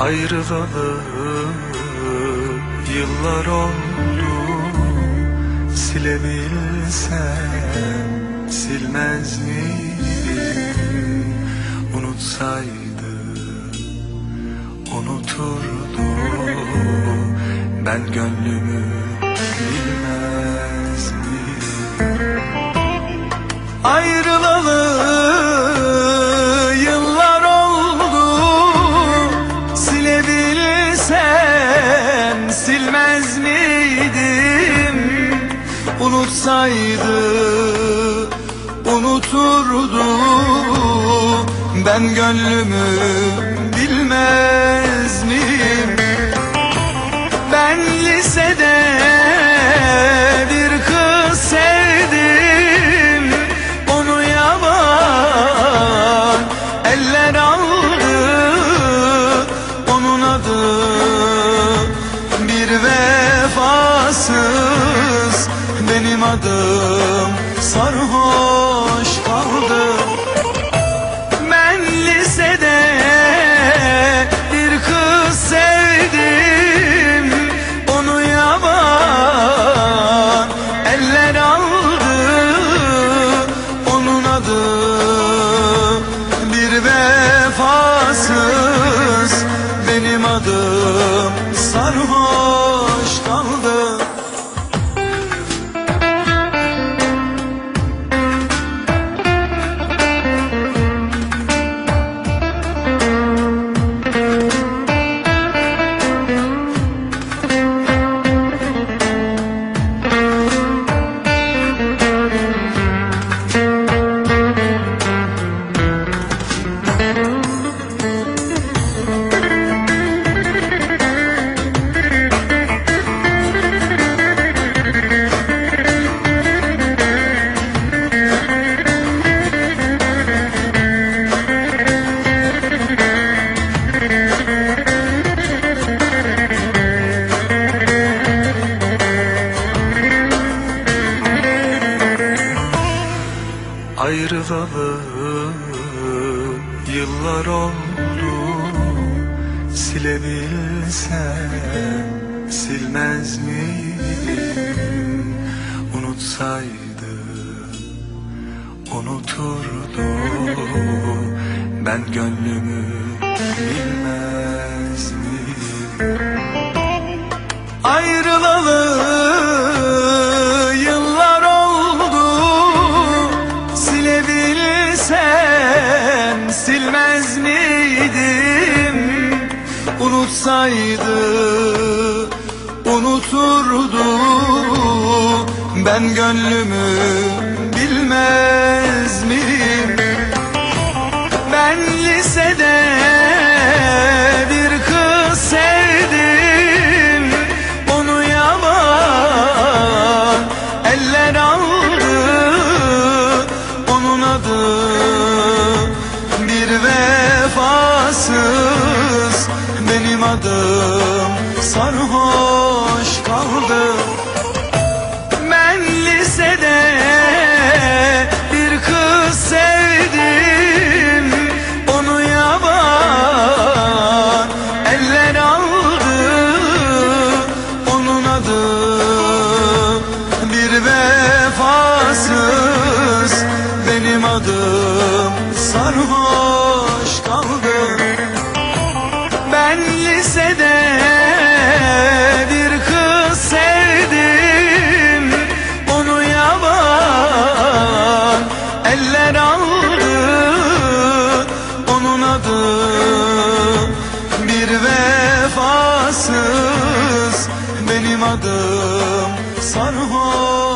Ayrılalı yıllar oldu Silebilsem silmez miydim Unutsaydım unuturdu Ben gönlümü Unutsaydı unuturdu Ben gönlümü bilmez miyim? Ben lisede bir kız sevdim. Onu yaman eller aldı. Onun adı bir vefasız Benim adım sarhoş kaldı. Ben lisede bir kız sevdim. Onu yaman eller aldı. Onun adı bir vefasız. Benim adım sarhoş Ayrılalı yıllar oldu Silebilsem silmez miydim Unutsaydım unuturdu Ben gönlümü bilmez miyim? Ayrılalı Unutsaydı unuturdu. Ben gönlümü bilmez miyim Adım sarhoş kaldı ben lisede bir kız sevdim Onu yaman eller aldı. Onun adı bir vefasız Benim adım sarhoş bir vefasız Benim adım sarhoş